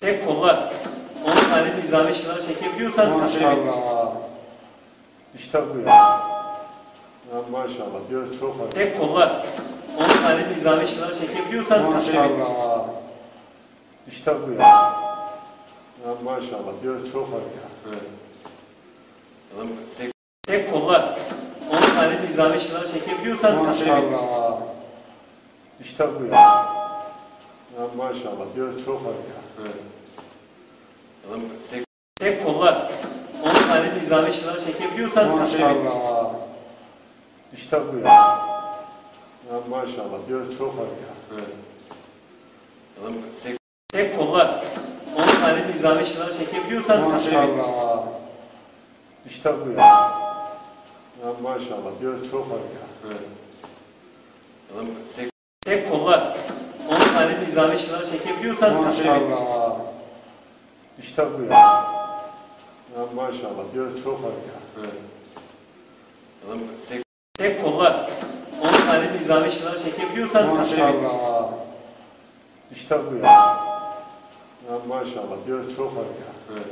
Tek kolla 10 tane nizami şınav çekebiliyorsan. Maşallah. İşte bu ya. Ya maşallah. Diyor çok var. Tek kolla 10 tane nizami şınav çekebiliyorsan. Maşallah. İşte bu ya. Ya maşallah. Diyor çok var ya. Evet. Adam tek, tek kolla 10 tane nizami şınav çekebiliyorsan. Maşallah. İşte bu ya. Ya maşallah. Diyor çok var ya. Evet. Adam tek, tek kolla 10 tane nizami şınav çekebiliyorsan. Maşallah. İşte bu ya. Ya maşallah. Diyor çok var ya. Evet. Adam tek, tek kolla 10 tane nizami şınav çekebiliyorsan. Maşallah. İşte bu ya. Ya maşallah. Diyor çok var ya. Evet. Adam tek, tek kolla 10 tane nizami şınav çekebiliyorsan sürebilirsin. Maşallah. İşte bu ya. Ya maşallah. Diyor çok var ya. Evet. Adam tek, tek kolla 10 tane nizami şınav çekebiliyorsan sürebilirsin. Maşallah. İşte bu ya. Ya maşallah. Diyor çok var ya. Evet.